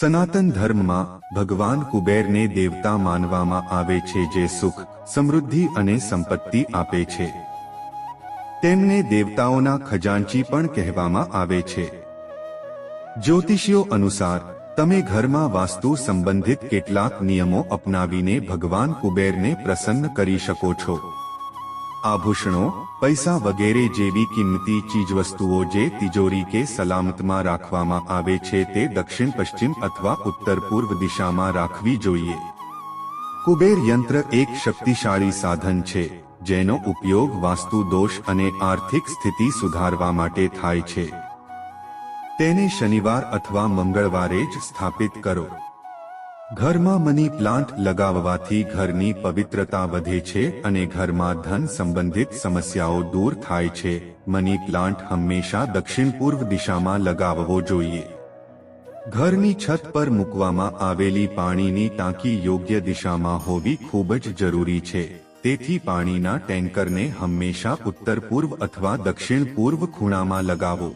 સનાતન ધર્મમાં ભગવાન કુબેરને દેવતા માનવામાં આવે છે જે સુખ, સમૃદ્ધિ અને સંપત્તિ આપે છે. તેમને દેવતાઓના ખજાનચી પણ કહેવામાં આવે છે. જ્યોતિષીઓ અનુસાર, તમે ઘરમાં વાસ્તુ સંબંધિત કેટલાક નિયમો અપનાવીને ભગવાન કુબેરને પ્રસન્ન કરી શકો છો. આભૂષણો, પૈસા વગેરે જેવી કિંમતી ચીજવસ્તુઓ જે તિજોરી કે સલામતમાં રાખવામાં આવે છે તે દક્ષિણ, પશ્ચિમ અથવા ઉત્તર પૂર્વ દિશામાં રાખવી જોઈએ. કુબેર યંત્ર એક શક્તિશાળી સાધન છે, જેનો ઉપયોગ વાસ્તુ દોષ અને આર્થિક સ્થિતિ સુધારવા માટે થાય છે. તેને શનિવાર અથવા મંગળવારે જ સ્થાપિત કરો. ઘરમાં મની પ્લાન્ટ લગાવવાથી ઘરની પવિત્રતા વધે છે અને ઘરમાં ધન સંબંધિત સમસ્યાઓ દૂર થાય છે. મની પ્લાન્ટ હંમેશા દક્ષિણ પૂર્વ દિશામાં લગાવવો જોઈએ. ઘરની છત પર મૂકવામાં આવેલી પાણીની ટાંકી યોગ્ય દિશામાં હોવી ખૂબ જ જરૂરી છે. તેથી પાણીના ટેન્કરને હંમેશા ઉત્તર પૂર્વ અથવા દક્ષિણ પૂર્વ ખૂણામાં લગાવો.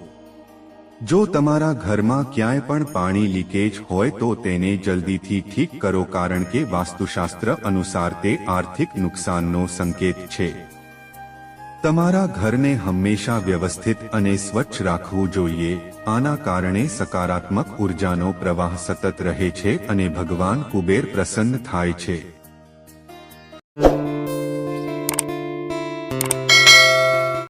જો તમારા ઘરમાં ક્યાંય પણ પાણી લીકેજ હોય તો તેને જલ્દીથી ઠીક કરો કારણ કે વાસ્તુશાસ્ત્ર અનુસાર તે આર્થિક નુકસાનનો સંકેત છે. તમારા ઘરને હંમેશા વ્યવસ્થિત અને સ્વચ્છ રાખવું જોઈએ, આના કારણે સકારાત્મક ઉર્જાનો પ્રવાહ સતત રહે છે અને ભગવાન કુબેર પ્રસન્ન થાય છે.